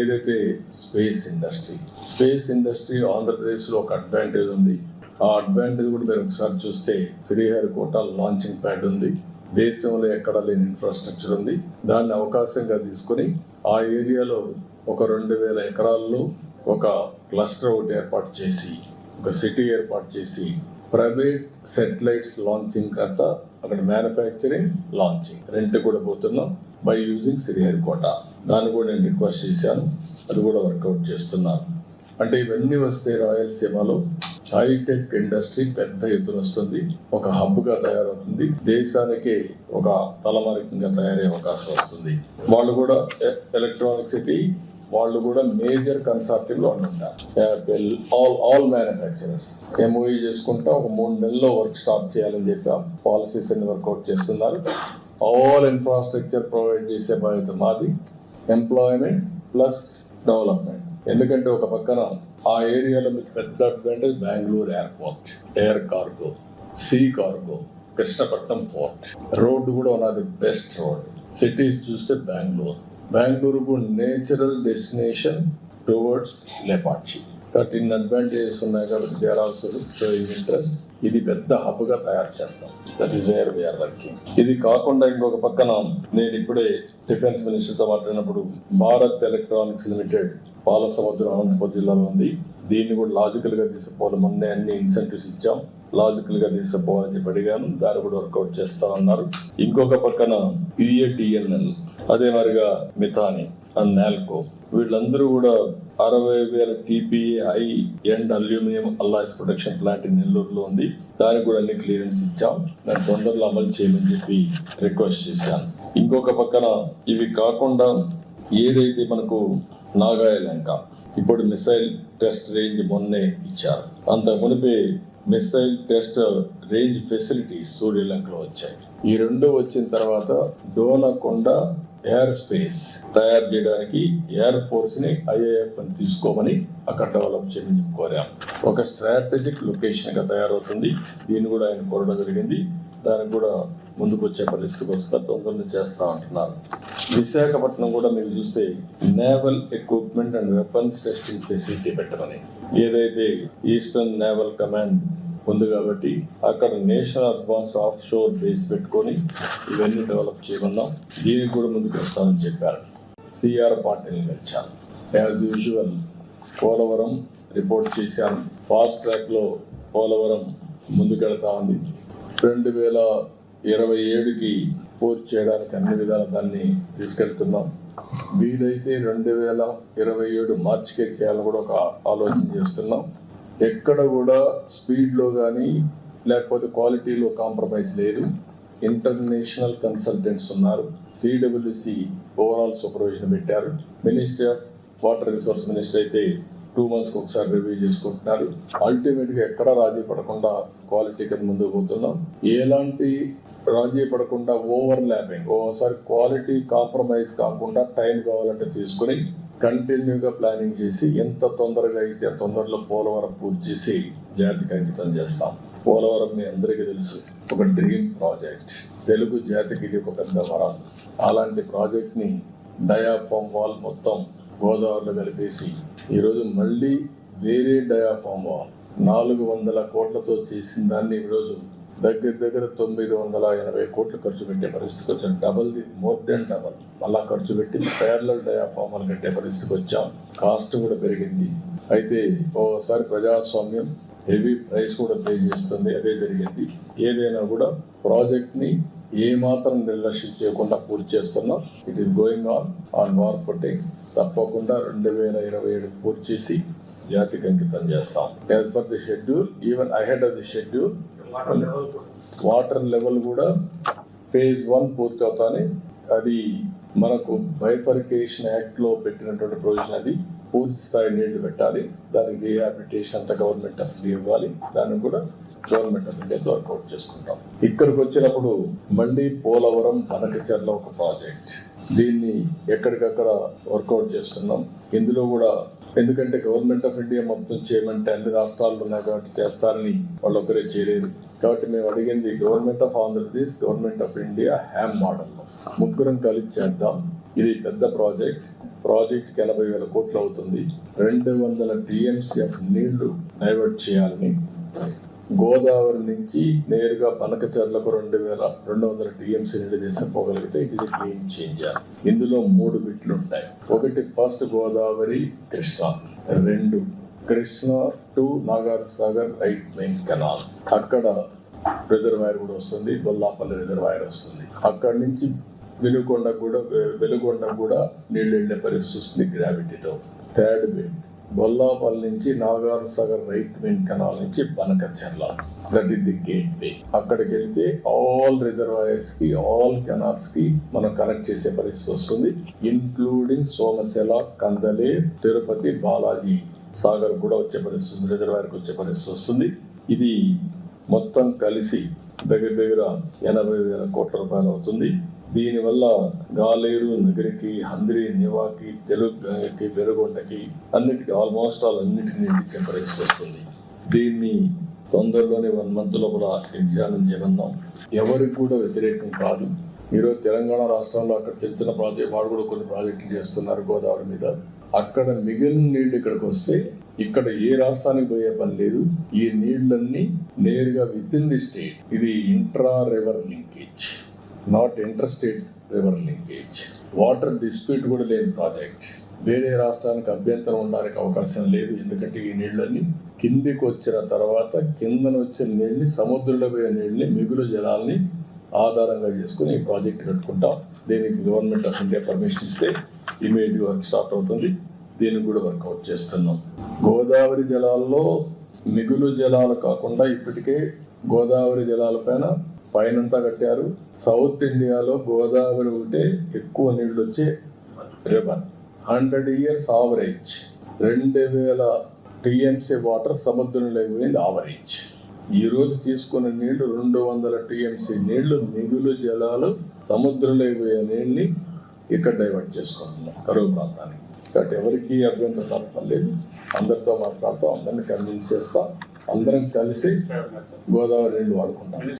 ఏదైతే space industry space industry ఆంధ్రప్రదేశ్లో ఒక అడ్వాంటేజ్ ఉంది. ఆ అడ్వాంటేజ్ కూడా మీరు ఒకసారి చూస్తే శ్రీహరికోట లాంచింగ్ ప్యాడ్ ఉంది. దేశంలో ఎక్కడ లేని ఇన్ఫ్రాస్ట్రక్చర్ ఉంది. దాన్ని అవకాశంగా తీసుకొని ఆ ఏరియాలో ఒక రెండు వేల ఎకరాల్లో ఒక క్లస్టర్ ఒకటి ఏర్పాటు చేసి ఒక సిటీ ఏర్పాటు చేసి ప్రైవేట్ సెటిలైట్స్ లాంచింగ్ అంతా అక్కడ మ్యానుఫ్యాక్చరింగ్ లాంచింగ్ రెంట్ కూడా పోతున్నాం. బై యూజింగ్ శ్రీహరికోట దాన్ని కూడా నేను రిక్వెస్ట్ చేశాను. అది కూడా వర్కౌట్ చేస్తున్నాను. అంటే ఇవన్నీ వస్తే రాయలసీమలో హైటెక్ ఇండస్ట్రీ పెద్ద ఎత్తున వస్తుంది. ఒక హబ్గా తయారవుతుంది. దేశానికి ఒక తలమారికంగా తయారయ్యే అవకాశం వస్తుంది. వాళ్ళు కూడా ఎలక్ట్రానిక్ సిటీ వాళ్ళు కూడా మేజర్ కన్సార్టివ్లో ఉంటారు Apple all all manufacturers MOE చేసుకుంటా. ఒక మూడు నెలల్లో వర్క్ స్టార్ట్ చేయాలని చెప్పి. పాలసీస్ అన్ని వర్కౌట్ చేస్తున్నారు. ఆల్ ఇన్ఫ్రాస్ట్రక్చర్ ప్రొవైడ్ చేసే బాధ్యత మాది. ఎంప్లాయ్మెంట్ ప్లస్ డెవలప్మెంట్ ఎందుకంటే ఒక పక్కన ఆ ఏరియాలో మీకు పెద్ద advantage Bengaluru airport air cargo sea cargo Krishnapatnam port road కూడా ఉన్నది బెస్ట్ రోడ్ సిటీస్ చూస్తే Bengaluru Bengaluru natural destination towards Lepakshi thirteen advantages ఉన్నాయి కాబట్టి దే ఆర్ ఇంట్రెస్ట్ ఇది పెద్ద హబ్గా తయారు చేస్తాం. That is where we're working ఇది కాకుండా ఇంకొక పక్కన నేను ఇప్పుడే డిఫెన్స్ మినిస్టర్తో మాట్లాడినప్పుడు భారత్ ఎలక్ట్రానిక్స్ లిమిటెడ్ పాల సముద్రం అనంతపురం జిల్లాలో ఉంది. దీన్ని కూడా లాజికల్గా తీసుకుపోవాలి. మొన్నే అన్ని ఇన్సెంటివ్స్ ఇచ్చాం. లాజికల్గా తీసుకుపోవాలని చెప్పి అడిగాను. దాన్ని కూడా వర్కౌట్ చేస్తామన్నారు ఇంకొక పక్కన యుఏటిఎన్ఎల్ అదే మరిగా మిథాని అండ్ నాల్కో. వీళ్ళందరూ కూడా అరవై వేల TPI and aluminium alloys production plant నెల్లూరులో ఉంది. దానికి కూడా అన్ని క్లియరెన్స్ ఇచ్చాం. దాన్ని తొందరలో అమలు చేయమని చెప్పి రిక్వెస్ట్ చేశాను. ఇంకొక పక్కన ఇవి కాకుండా ఏదైతే మనకు నాగాయలంక ఇప్పుడు మిసైల్ టెస్ట్ రేంజ్ మొన్నే ఇచ్చారు. అంత మునిపే మిసైల్ టెస్ట్ రేంజ్ ఫెసిలిటీస్ సూర్యలంకలో వచ్చాయి. ఈ రెండు వచ్చిన తర్వాత డోనకొండ ఎయిర్ స్పేస్ తయారు చేయడానికి ఎయిర్ ఫోర్స్ని ఐఏఎఫ్ అని తీసుకోమని అక్కడ డెవలప్ చేయమని కోరాం. ఒక స్ట్రాటజిక్ లొకేషన్గా తయారవుతుంది. దీన్ని కూడా ఆయన కోరడం జరిగింది. దానికి కూడా ముందుకు వచ్చే పరిస్థితికి వస్తా తొందరగా చేస్తా ఉంటున్నారు. విశాఖపట్నం కూడా మీరు చూస్తే naval equipment and weapons testing facility పెట్టమని. ఏదైతే ఈస్టర్న్ నేవల్ కమాండ్ ఉంది కాబట్టి అక్కడ national advance offshore base పెట్టుకొని ఇవన్నీ డెవలప్ చేయమన్నాం. దీనికి కూడా ముందుకు వస్తామని చెప్పారు. సిఆర్ పాటిల్ కలిశాను యాజ్ యూజువల్ పోలవరం రిపోర్ట్ చేశాను ఫాస్ట్ ట్రాక్లో పోలవరం ముందుకెళ్తా ఉంది. రెండు వేల ఇరవై ఏడుకి పూర్తి చేయడానికి అన్ని విధాల దాన్ని తీసుకెళ్తున్నాం. వీలైతే రెండు వేల ఇరవై ఏడు మార్చికే చేయాలని కూడా ఒక ఆలోచన చేస్తున్నాం. ఎక్కడ కూడా స్పీడ్లో కానీ లేకపోతే క్వాలిటీలో కాంప్రమైజ్ లేదు. ఇంటర్నేషనల్ కన్సల్టెంట్స్ ఉన్నారు. సిడబ్ల్యూసి ఓవరాల్ సూపర్విజన్ పెట్టారు. Ministry of water resource minister అయితే టూ మంత్స్కి ఒకసారి రివ్యూ చేసుకుంటున్నారు. అల్టిమేట్గా ఎక్కడ రాజీ పడకుండా క్వాలిటీ కింద ముందుకు పోతున్నాం. ఎలాంటి రాజీ పడకుండా ఓవర్ ల్యాపింగ్ ఓసారి క్వాలిటీ కాంప్రమైజ్ కాకుండా టైం కావాలంటే తీసుకుని కంటిన్యూగా ప్లానింగ్ చేసి ఎంత తొందరగా అయితే తొందరలో పోలవరం పూర్తి చేసి జాతికి అంకితం చేస్తాం. పోలవరం మీ అందరికీ తెలుసు ఒక డ్రీమ్ ప్రాజెక్ట్. తెలుగు జాతికి ఇది ఒక పెద్ద వరం. అలాంటి ప్రాజెక్ట్ని డయాఫామ్ వాల్ మొత్తం గోదావరిలో కలిపేసి ఈరోజు మళ్ళీ వేరే డయాఫామ్ వాల్ నాలుగు వందల కోట్లతో చేసిన దాన్ని ఈరోజు దగ్గర దగ్గర తొమ్మిది వందల ఎనభై కోట్లు ఖర్చు పెట్టే పరిస్థితికి వచ్చాం. Double the more than double అలా ఖర్చు పెట్టి పేర్లల్ డయాఫామ్ కట్టే పరిస్థితికి వచ్చాం. కాస్ట్ కూడా పెరిగింది. అయితే ఓసారి ప్రజాస్వామ్యం హెవీ ప్రైస్ కూడా పే చేస్తుంది. అదే జరిగింది. ఏదైనా కూడా ప్రాజెక్ట్ని ఏమాత్రం నిర్లక్ష్యం చేయకుండా పూర్తి చేస్తున్నాం it is going on on war footing తప్పకుండా రెండు వేల ఇరవై ఏడు పూర్తి చేసి జాతికి అంకితం చేస్తాం. As per the schedule even ahead of the schedule water level కూడా. ఫేజ్ వన్ పూర్తి అవుతానే అది మనకు బైఫర్కేషన్ యాక్ట్లో పెట్టినటువంటి ప్రొవిజన్ అది పూర్తి స్థాయి నీళ్ళు పెట్టాలి. దానికి రీహాబిలిటేషన్ అంతా గవర్నమెంట్ ఆఫ్ ఇండియా ఇవ్వాలి. దాన్ని కూడా గవర్నమెంట్ ఆఫ్ ఇండియా వర్కౌట్ చేసుకుంటాం. ఇక్కడికి వచ్చినప్పుడు మళ్ళీ పోలవరం బనకచర్ల ఒక ప్రాజెక్ట్ దీన్ని ఎక్కడికక్కడ వర్కౌట్ చేస్తున్నాం. ఇందులో కూడా ఎందుకంటే గవర్నమెంట్ ఆఫ్ ఇండియా మొత్తం చేయమంటే అన్ని రాష్ట్రాలు ఉన్నాయి కాబట్టి చేస్తారని వాళ్ళు ఒకరే చేయలేదు. కాబట్టి మేము అడిగింది government of Andhra Pradesh government of India HAM model ముగ్గురం కలిసి చేద్దాం. ఇది పెద్ద ప్రాజెక్ట్ ప్రాజెక్ట్ ఎనభై వేల కోట్లు అవుతుంది. రెండు వందల టీఎంసీఎఫ్ నీళ్ళు డైవర్ట్ చేయాలని. గోదావరి నుంచి నేరుగా పనకచర్లకు రెండు వేల రెండు వందల టీఎంసీ నీళ్ళు తీసుకుపోగలిగితే ఇది గేమ్ చేంజర్ ఇందులో మూడు బిట్లు ఉంటాయి. ఒకటి ఫస్ట్ గోదావరి కృష్ణ. రెండు Krishna to Nagar Sagar right main canal. అక్కడ రిజర్వాయర్ కూడా వస్తుంది బొల్లాపల్లి రిజర్వాయర్ వస్తుంది. అక్కడి నుంచి వెలుగొండ కూడా వెలుగొండ కూడా నీళ్ళు వెళ్ళే పరిస్థితి వస్తుంది గ్రావిటీతో థర్డ్ బిట్ బొల్లాపల్లి నుంచి Nagar Sagar right main canal నుంచి Banakacherla that is the gateway అక్కడికి వెళ్తే ఆల్ రిజర్వాయర్స్కి ఆల్ కెనాల్స్కి మనం కనెక్ట్ చేసే పరిస్థితి వస్తుంది ఇన్క్లూడింగ్ సోమశెల కందలే తిరుపతి బాలాజీ సాగర్ కూడా వచ్చే పరిస్థితి ఉంది రిజర్వాయర్కి వచ్చే పరిస్థితి వస్తుంది. ఇది మొత్తం కలిసి దగ్గర దగ్గర ఎనభై వేల కోట్ల రూపాయలు అవుతుంది. దీనివల్ల గాలేరు నగరికి హంద్రి నివాకి తెలుగుకి వెలుగొండకి అన్నిటికీ ఆల్మోస్ట్ ఆల్ అన్నిటికీ ఇచ్చే పరిస్థితి వస్తుంది. దీన్ని తొందరలోనే వన్ మంత్ లోపల ఎగ్జామిన్ చేయమన్నాం. ఎవరికి కూడా వ్యతిరేకం కాదు. ఈరోజు తెలంగాణ రాష్ట్రంలో అక్కడ చిన్న చిన్న ప్రాజెక్ట్ వాడు కూడా కొన్ని ప్రాజెక్టులు చేస్తున్నారు గోదావరి మీద. అక్కడ మిగిలిన నీళ్ళు ఇక్కడికి వస్తే ఇక్కడ ఏ రాష్ట్రానికి పోయే పని లేదు. ఈ నీళ్ళన్నీ నేరుగా విత్ ఇన్ ది స్టేట్ ఇది intra river linkage not interested river linkage water dispute కూడా లేని ప్రాజెక్ట్ వేరే రాష్ట్రానికి అభ్యంతరం ఉండడానికి అవకాశం లేదు. ఎందుకంటే ఈ నీళ్ళని కిందికి వచ్చిన తర్వాత కిందన వచ్చిన నీళ్ళని సముద్రంలో పోయే నీళ్ళని మిగులు జలాల్ని ఆధారంగా చేసుకుని ఈ ప్రాజెక్ట్ కట్టుకుంటాం. దీనికి గవర్నమెంట్ ఆఫ్ ఇండియా పర్మిషన్ ఇస్తే ఇమీడియట్ వర్క్ స్టార్ట్ అవుతుంది. దీనికి కూడా వర్కౌట్ చేస్తున్నాం. గోదావరి జలాల్లో మిగులు జలాలు కాకుండా ఇప్పటికే గోదావరి జలాలపైన పైనంతా కట్టారు. సౌత్ ఇండియాలో గోదావరి ఒకటే ఎక్కువ నీళ్ళు వచ్చే రివర్ హండ్రెడ్ ఇయర్స్ ఆవరేజ్. రెండు వేల టీఎంసీ వాటర్ సముద్రంలో పోయింది ఆవరేజ్. ఈరోజు తీసుకున్న నీళ్ళు రెండు వందల టీఎంసీ నీళ్ళు మిగులు జలాలు సముద్రంలో పోయే నీళ్ళని ఇక్కడ డైవర్ట్ చేసుకుంటున్నాం కరువు ప్రాంతానికి. కాబట్టి ఎవరికి అభ్యంతరం రావటం అందరితో మాట్లాడుతూ అందరిని కన్విన్స్ చేస్తాం అందరం కలిసి గోదావరి నీళ్ళు వాడుకుంటాం.